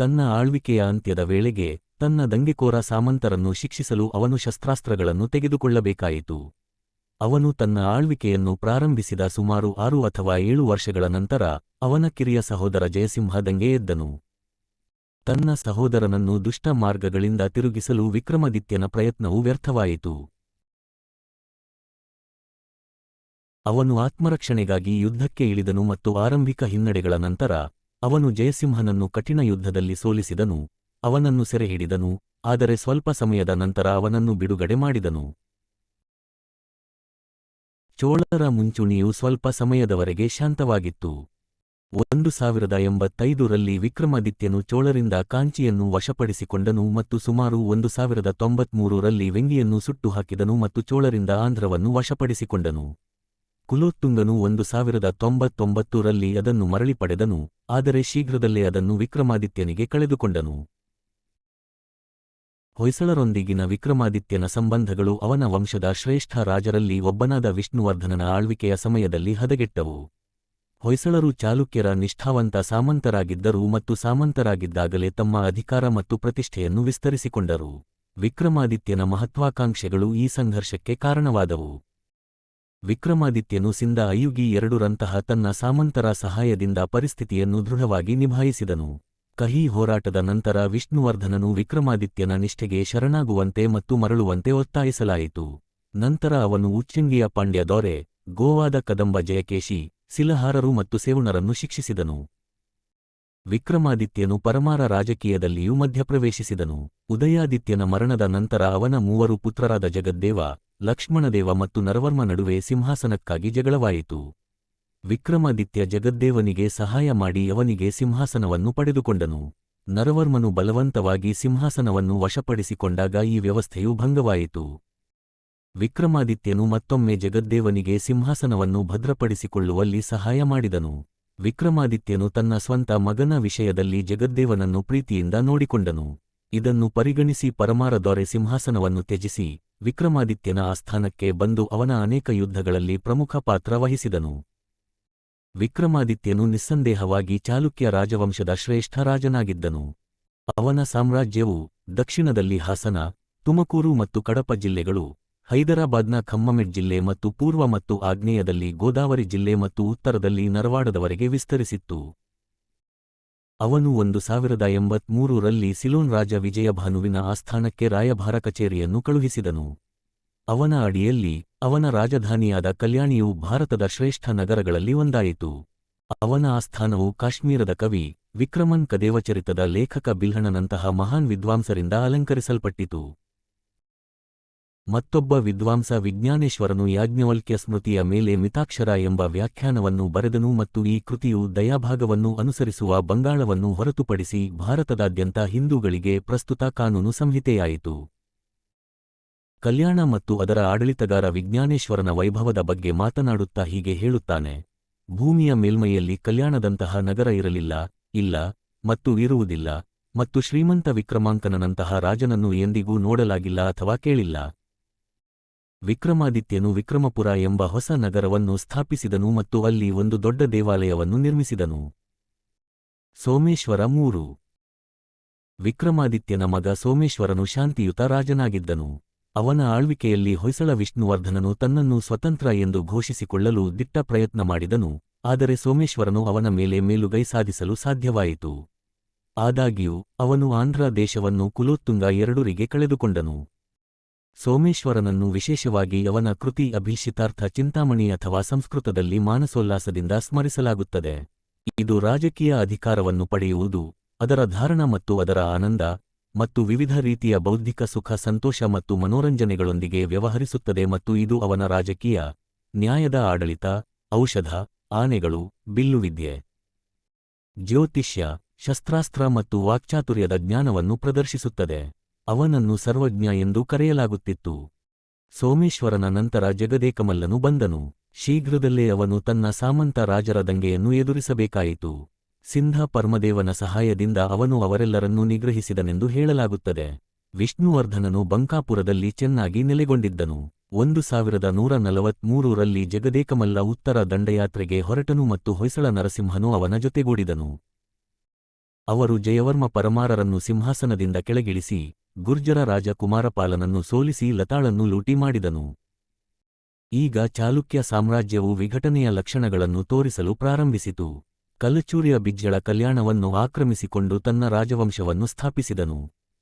ತನ್ನ ಆಳ್ವಿಕೆಯ ಅಂತ್ಯದ ವೇಳೆಗೆ ತನ್ನ ದಂಗೆಕೋರ ಸಾಮಂತರನ್ನು ಶಿಕ್ಷಿಸಲು ಅವನು ಶಸ್ತ್ರಾಸ್ತ್ರಗಳನ್ನು ತೆಗೆದುಕೊಳ್ಳಬೇಕಾಯಿತು. ಅವನು ತನ್ನ ಆಳ್ವಿಕೆಯನ್ನು ಪ್ರಾರಂಭಿಸಿದ ಸುಮಾರು ಆರು ಅಥವಾ ಏಳು ವರ್ಷಗಳ ನಂತರ ಅವನ ಕಿರಿಯ ಸಹೋದರ ಜಯಸಿಂಹ ದಂಗೆ ಎದ್ದನು. ತನ್ನ ಸಹೋದರನನ್ನು ದುಷ್ಟ ಮಾರ್ಗಗಳಿಂದ ತಿರುಗಿಸಲು ವಿಕ್ರಮಾದಿತ್ಯನ ಪ್ರಯತ್ನವು ವ್ಯರ್ಥವಾಯಿತು. ಅವನು ಆತ್ಮರಕ್ಷಣೆಗಾಗಿ ಯುದ್ಧಕ್ಕೆ ಇಳಿದನು ಮತ್ತು ಆರಂಭಿಕ ಹಿನ್ನಡೆಗಳ ನಂತರ ಅವನು ಜಯಸಿಂಹನನ್ನು ಕಠಿಣ ಯುದ್ಧದಲ್ಲಿ ಸೋಲಿಸಿದನು, ಅವನನ್ನು ಸೆರೆಹಿಡಿದನು, ಆದರೆ ಸ್ವಲ್ಪ ಸಮಯದ ನಂತರ ಅವನನ್ನು ಬಿಡುಗಡೆ ಮಾಡಿದನು. ಚೋಳರ ಮುಂಚೂಣಿಯು ಸ್ವಲ್ಪ ಸಮಯದವರೆಗೆ ಶಾಂತವಾಗಿತ್ತು. ಒಂದು ಸಾವಿರದ ಎಂಬತ್ತೈದರಲ್ಲಿ ವಿಕ್ರಮಾದಿತ್ಯನು ಚೋಳರಿಂದ ಕಾಂಚಿಯನ್ನು ವಶಪಡಿಸಿಕೊಂಡನು ಮತ್ತು ಸುಮಾರು ಒಂದು ಸಾವಿರದ ತೊಂಬತ್ಮೂರರಲ್ಲಿ ವೆಂಗಿಯನ್ನು ಸುಟ್ಟು ಹಾಕಿದನು ಮತ್ತು ಚೋಳರಿಂದ ಆಂಧ್ರವನ್ನು ವಶಪಡಿಸಿಕೊಂಡನು. ಕುಲೋತ್ತುಂಗನು ಒಂದು ಸಾವಿರದ ತೊಂಬತ್ತೊಂಬತ್ತರಲ್ಲಿ ಅದನ್ನು ಮರಳಿ ಪಡೆದನು, ಆದರೆ ಶೀಘ್ರದಲ್ಲೇ ಅದನ್ನು ವಿಕ್ರಮಾದಿತ್ಯನಿಗೆ ಕಳೆದುಕೊಂಡನು. ಹೊಯ್ಸಳರೊಂದಿಗಿನ ವಿಕ್ರಮಾದಿತ್ಯನ ಸಂಬಂಧಗಳು ಅವನ ವಂಶದ ಶ್ರೇಷ್ಠ ರಾಜರಲ್ಲಿ ಒಬ್ಬನಾದ ವಿಷ್ಣುವರ್ಧನನ ಆಳ್ವಿಕೆಯ ಸಮಯದಲ್ಲಿ ಹದಗೆಟ್ಟವು. ಹೊಯ್ಸಳರು ಚಾಲುಕ್ಯರ ನಿಷ್ಠಾವಂತ ಸಾಮಂತರಾಗಿದ್ದರು ಮತ್ತು ಸಾಮಂತರಾಗಿದ್ದಾಗಲೇ ತಮ್ಮ ಅಧಿಕಾರ ಮತ್ತು ಪ್ರತಿಷ್ಠೆಯನ್ನು ವಿಸ್ತರಿಸಿಕೊಂಡರು. ವಿಕ್ರಮಾದಿತ್ಯನ ಮಹತ್ವಾಕಾಂಕ್ಷೆಗಳು ಈ ಸಂಘರ್ಷಕ್ಕೆ ಕಾರಣವಾದವು. ವಿಕ್ರಮಾದಿತ್ಯನು ಸಿಂಧ ಅಯುಗಿ ಎರಡುರಂತಹ ತನ್ನ ಸಾಮಂತರ ಸಹಾಯದಿಂದ ಪರಿಸ್ಥಿತಿಯನ್ನು ದೃಢವಾಗಿ ನಿಭಾಯಿಸಿದನು. ಕಹಿ ಹೋರಾಟದ ನಂತರ ವಿಷ್ಣುವರ್ಧನನು ವಿಕ್ರಮಾದಿತ್ಯನ ನಿಷ್ಠೆಗೆ ಶರಣಾಗುವಂತೆ ಮತ್ತು ಮರಳುವಂತೆ ಒತ್ತಾಯಿಸಲಾಯಿತು. ನಂತರ ಅವನು ಉಚ್ಚಂಗಿಯ ಪಾಂಡ್ಯ ದೊರೆ, ಗೋವಾದ ಕದಂಬ ಜಯಕೇಶಿ ಸಿಲಹಾರರು ಮತ್ತು ಸೇವುಣರನ್ನು ಶಿಕ್ಷಿಸಿದನು. ವಿಕ್ರಮಾದಿತ್ಯನು ಪರಮಾರ ರಾಜಕೀಯದಲ್ಲಿಯೂ ಮಧ್ಯಪ್ರವೇಶಿಸಿದನು. ಉದಯಾದಿತ್ಯನ ಮರಣದ ನಂತರ ಅವನ ಮೂವರು ಪುತ್ರರಾದ ಜಗದ್ದೇವ ಲಕ್ಷ್ಮಣದೇವ ಮತ್ತು ನರವರ್ಮ ನಡುವೆ ಸಿಂಹಾಸನಕ್ಕಾಗಿ ಜಗಳವಾಯಿತು. ವಿಕ್ರಮಾದಿತ್ಯ ಜಗದ್ದೇವನಿಗೆ ಸಹಾಯ ಮಾಡಿ ಅವನಿಗೆ ಸಿಂಹಾಸನವನ್ನು ಪಡೆದುಕೊಂಡನು. ನರವರ್ಮನು ಬಲವಂತವಾಗಿ ಸಿಂಹಾಸನವನ್ನು ವಶಪಡಿಸಿಕೊಂಡಾಗ ಈ ವ್ಯವಸ್ಥೆಯು ಭಂಗವಾಯಿತು. ವಿಕ್ರಮಾದಿತ್ಯನು ಮತ್ತೊಮ್ಮೆ ಜಗದ್ದೇವನಿಗೆ ಸಿಂಹಾಸನವನ್ನು ಭದ್ರಪಡಿಸಿಕೊಳ್ಳುವಲ್ಲಿ ಸಹಾಯ ಮಾಡಿದನು. ವಿಕ್ರಮಾದಿತ್ಯನು ತನ್ನ ಸ್ವಂತ ಮಗನ ವಿಷಯದಲ್ಲಿ ಜಗದ್ದೇವನನ್ನು ಪ್ರೀತಿಯಿಂದ ನೋಡಿಕೊಂಡನು. ಇದನ್ನು ಪರಿಗಣಿಸಿ ಪರಮಾರ ದೊರೆ ಸಿಂಹಾಸನವನ್ನು ತ್ಯಜಿಸಿ ವಿಕ್ರಮಾದಿತ್ಯನ ಆಸ್ಥಾನಕ್ಕೆ ಬಂದು ಅವನ ಅನೇಕ ಯುದ್ಧಗಳಲ್ಲಿ ಪ್ರಮುಖ ಪಾತ್ರ ವಹಿಸಿದನು. ವಿಕ್ರಮಾದಿತ್ಯನು ನಿಸ್ಸಂದೇಹವಾಗಿ ಚಾಲುಕ್ಯ ರಾಜವಂಶದ ಶ್ರೇಷ್ಠ ರಾಜನಾಗಿದ್ದನು. ಅವನ ಸಾಮ್ರಾಜ್ಯವು ದಕ್ಷಿಣದಲ್ಲಿ ಹಾಸನ, ತುಮಕೂರು ಮತ್ತು ಕಡಪ ಜಿಲ್ಲೆಗಳು, ಹೈದರಾಬಾದ್ನ ಖಮ್ಮಮೆಡ್ ಜಿಲ್ಲೆ ಮತ್ತು ಪೂರ್ವ ಮತ್ತು ಆಗ್ನೇಯದಲ್ಲಿ ಗೋದಾವರಿ ಜಿಲ್ಲೆ ಮತ್ತು ಉತ್ತರದಲ್ಲಿ ನರವಾಡದವರೆಗೆ ವಿಸ್ತರಿಸಿತ್ತು. ಅವನು ಒಂದು ಸಾವಿರದ ಎಂಬತ್ಮೂರರಲ್ಲಿ ಸಿಲೋನ್ ರಾಜ ವಿಜಯಭಾನುವಿನ ಆಸ್ಥಾನಕ್ಕೆ ರಾಯಭಾರ ಕಚೇರಿಯನ್ನು ಕಳುಹಿಸಿದನು. ಅವನ ಅಡಿಯಲ್ಲಿ ಅವನ ರಾಜಧಾನಿಯಾದ ಕಲ್ಯಾಣಿಯು ಭಾರತದ ಶ್ರೇಷ್ಠ ನಗರಗಳಲ್ಲಿ ಒಂದಾಯಿತು. ಅವನ ಆಸ್ಥಾನವು ಕಾಶ್ಮೀರದ ಕವಿ ವಿಕ್ರಮನ್ ಕದೇವಚರಿತದ ಲೇಖಕ ಬಿಲ್ಹಣನಂತಹ ಮಹಾನ್ ವಿದ್ವಾಂಸರಿಂದ ಅಲಂಕರಿಸಲ್ಪಟ್ಟಿತು. ಮತ್ತೊಬ್ಬ ವಿದ್ವಾಂಸ ವಿಜ್ಞಾನೇಶ್ವರನು ಯಾಜ್ಞವಲ್ಕ್ಯ ಸ್ಮೃತಿಯ ಮೇಲೆ ಮಿತಾಕ್ಷರ ಎಂಬ ವ್ಯಾಖ್ಯಾನವನ್ನು ಬರೆದನು ಮತ್ತು ಈ ಕೃತಿಯು ದಯಾಭಾಗವನ್ನು ಅನುಸರಿಸುವ ಬಂಗಾಳವನ್ನು ಹೊರತುಪಡಿಸಿ ಭಾರತದಾದ್ಯಂತ ಹಿಂದೂಗಳಿಗೆ ಪ್ರಸ್ತುತ ಕಾನೂನು ಸಂಹಿತೆಯಾಯಿತು. ಕಲ್ಯಾಣ ಮತ್ತು ಅದರ ಆಡಳಿತಗಾರ ವಿಜ್ಞಾನೇಶ್ವರನ ವೈಭವದ ಬಗ್ಗೆ ಮಾತನಾಡುತ್ತಾ ಹೀಗೆ ಹೇಳುತ್ತಾನೆ, ಭೂಮಿಯ ಮೇಲ್ಮೈಯಲ್ಲಿ ಕಲ್ಯಾಣದಂತಹ ನಗರ ಇರಲಿಲ್ಲ, ಇಲ್ಲ, ಮತ್ತು ಇರುವುದಿಲ್ಲ, ಮತ್ತು ಶ್ರೀಮಂತ ವಿಕ್ರಮಾಂಕನಂತಹ ರಾಜನನ್ನು ಎಂದಿಗೂ ನೋಡಲಾಗಿಲ್ಲ ಅಥವಾ ಕೇಳಿಲ್ಲ. ವಿಕ್ರಮಾದಿತ್ಯನು ವಿಕ್ರಮಪುರ ಎಂಬ ಹೊಸ ನಗರವನ್ನು ಸ್ಥಾಪಿಸಿದನು ಮತ್ತು ಅಲ್ಲಿ ಒಂದು ದೊಡ್ಡ ದೇವಾಲಯವನ್ನು ನಿರ್ಮಿಸಿದನು. ಸೋಮೇಶ್ವರ ಮೂರು. ವಿಕ್ರಮಾದಿತ್ಯನ ಮಗ ಸೋಮೇಶ್ವರನು ಶಾಂತಿಯುತ ರಾಜನಾಗಿದ್ದನು. ಅವನ ಆಳ್ವಿಕೆಯಲ್ಲಿ ಹೊಯ್ಸಳ ವಿಷ್ಣುವರ್ಧನನು ತನ್ನನ್ನು ಸ್ವತಂತ್ರ ಎಂದು ಘೋಷಿಸಿಕೊಳ್ಳಲು ದಿಟ್ಟ ಪ್ರಯತ್ನ ಮಾಡಿದನು, ಆದರೆ ಸೋಮೇಶ್ವರನು ಅವನ ಮೇಲೆ ಮೇಲುಗೈ ಸಾಧಿಸಲು ಸಾಧ್ಯವಾಯಿತು. ಆದಾಗ್ಯೂ, ಅವನು ಆಂಧ್ರ ದೇಶವನ್ನು ಕುಲೋತ್ತುಂಗ ಎರಡೂರಿಗೆ ಕಳೆದುಕೊಂಡನು. ಸೋಮೇಶ್ವರನನ್ನು ವಿಶೇಷವಾಗಿ ಅವನ ಕೃತಿ ಅಭಿಷಿತಾರ್ಥ ಚಿಂತಾಮಣಿ ಅಥವಾ ಸಂಸ್ಕೃತದಲ್ಲಿ ಮಾನಸೋಲ್ಲಾಸದಿಂದ ಸ್ಮರಿಸಲಾಗುತ್ತದೆ. ಇದು ರಾಜಕೀಯ ಅಧಿಕಾರವನ್ನು ಪಡೆಯುವುದು, ಅದರ ಧಾರಣ ಮತ್ತು ಅದರ ಆನಂದ, ಮತ್ತು ವಿವಿಧ ರೀತಿಯ ಬೌದ್ಧಿಕ ಸುಖ, ಸಂತೋಷ ಮತ್ತು ಮನೋರಂಜನೆಗಳೊಂದಿಗೆ ವ್ಯವಹರಿಸುತ್ತದೆ ಮತ್ತು ಇದು ಅವನ ರಾಜಕೀಯ, ನ್ಯಾಯದ ಆಡಳಿತ, ಔಷಧ, ಆನೆಗಳು, ಬಿಲ್ಲುವಿದ್ಯೆ, ಜ್ಯೋತಿಷ್ಯ, ಶಸ್ತ್ರಾಸ್ತ್ರ ಮತ್ತು ವಾಕ್ಚಾತುರ್ಯದ ಜ್ಞಾನವನ್ನು ಪ್ರದರ್ಶಿಸುತ್ತದೆ. ಅವನನ್ನು ಸರ್ವಜ್ಞ ಎಂದು ಕರೆಯಲಾಗುತ್ತಿತ್ತು. ಸೋಮೇಶ್ವರನ ನಂತರ ಜಗದೇಕಮಲ್ಲನು ಬಂದನು. ಶೀಘ್ರದಲ್ಲೇ ಅವನು ತನ್ನ ಸಾಮಂತ ರಾಜರ ದಂಗೆಯನ್ನು ಎದುರಿಸಬೇಕಾಯಿತು. ಸಿಂಧ ಪರ್ಮದೇವನ ಸಹಾಯದಿಂದ ಅವನು ಅವರೆಲ್ಲರನ್ನೂ ನಿಗ್ರಹಿಸಿದನೆಂದು ಹೇಳಲಾಗುತ್ತದೆ. ವಿಷ್ಣುವರ್ಧನನು ಬಂಕಾಪುರದಲ್ಲಿ ಚೆನ್ನಾಗಿ ನೆಲೆಗೊಂಡಿದ್ದನು. ಒಂದು ಸಾವಿರದ ನೂರ ನಲವತ್ಮೂರರಲ್ಲಿ ಜಗದೇಕಮಲ್ಲ ಉತ್ತರ ದಂಡಯಾತ್ರೆಗೆ ಹೊರಟನು ಮತ್ತು ಹೊಯ್ಸಳ ನರಸಿಂಹನು ಅವನ ಜೊತೆಗೂಡಿದನು. ಅವರು ಜಯವರ್ಮ ಪರಮಾರರನ್ನು ಸಿಂಹಾಸನದಿಂದ ಕೆಳಗಿಳಿಸಿ ಗುರ್ಜರ ರಾಜ ಕುಮಾರಪಾಲನನ್ನು ಸೋಲಿಸಿ ಲತಾಳನ್ನು ಲೂಟಿ ಮಾಡಿದನು. ಈಗ ಚಾಲುಕ್ಯ ಸಾಮ್ರಾಜ್ಯವು ವಿಘಟನೆಯ ಲಕ್ಷಣಗಳನ್ನು ತೋರಿಸಲು ಪ್ರಾರಂಭಿಸಿತು. ಕಲಚೂರಿಯ ಬಿಜ್ಜಳ ಕಲ್ಯಾಣವನ್ನು ಆಕ್ರಮಿಸಿಕೊಂಡು ತನ್ನ ರಾಜವಂಶವನ್ನು ಸ್ಥಾಪಿಸಿದನು.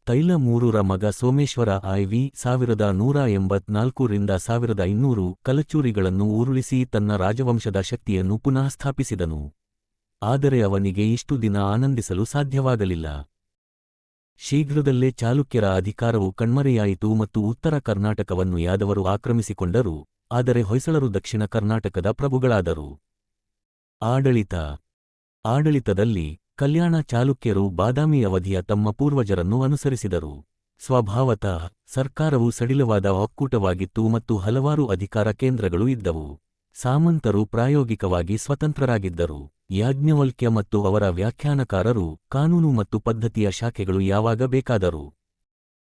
ತೈಲ ಮೂರರ ಮಗ ಸೋಮೇಶ್ವರ ಐವಿ ಸಾವಿರದ ನೂರ ಎಂಬತ್ನಾಲ್ಕು ರಿಂದ ಸಾವಿರದ ಇನ್ನೂರು ಕಲಚೂರಿಗಳನ್ನು ಉರುಳಿಸಿ ತನ್ನ ರಾಜವಂಶದ ಶಕ್ತಿಯನ್ನು ಪುನಃ ಸ್ಥಾಪಿಸಿದನು ಆದರೆ ಅವನಿಗೆ ಇಷ್ಟು ದಿನ ಆನಂದಿಸಲು ಸಾಧ್ಯವಾಗಲಿಲ್ಲ. ಶೀಘ್ರದಲ್ಲೇ ಚಾಲುಕ್ಯರ ಅಧಿಕಾರವು ಕಣ್ಮರೆಯಾಯಿತು ಮತ್ತು ಉತ್ತರ ಕರ್ನಾಟಕವನ್ನು ಯಾದವರು ಆಕ್ರಮಿಸಿಕೊಂಡರು, ಆದರೆ ಹೊಯ್ಸಳರು ದಕ್ಷಿಣ ಕರ್ನಾಟಕದ ಪ್ರಭುಗಳಾದರು. ಆಡಳಿತ. ಆಡಳಿತದಲ್ಲಿ ಕಲ್ಯಾಣ ಚಾಲುಕ್ಯರು ಬಾದಾಮಿ ಅವಧಿಯ ತಮ್ಮ ಪೂರ್ವಜರನ್ನು ಅನುಸರಿಸಿದರು. ಸ್ವಭಾವತಃ ಸರ್ಕಾರವು ಸಡಿಲವಾದ ಒಕ್ಕೂಟವಾಗಿತ್ತು ಮತ್ತು ಹಲವಾರು ಅಧಿಕಾರ ಕೇಂದ್ರಗಳು ಇದ್ದವು. ಸಾಮಂತರು ಪ್ರಾಯೋಗಿಕವಾಗಿ ಸ್ವತಂತ್ರರಾಗಿದ್ದರು. ಯಾಜ್ಞವಲ್ಕ್ಯ ಮತ್ತು ಅವರ ವ್ಯಾಖ್ಯಾನಕಾರರು ಕಾನೂನು ಮತ್ತು ಪದ್ಧತಿಯ ಶಾಖೆಗಳು ಯಾವಾಗ ಬೇಕಾದರೂ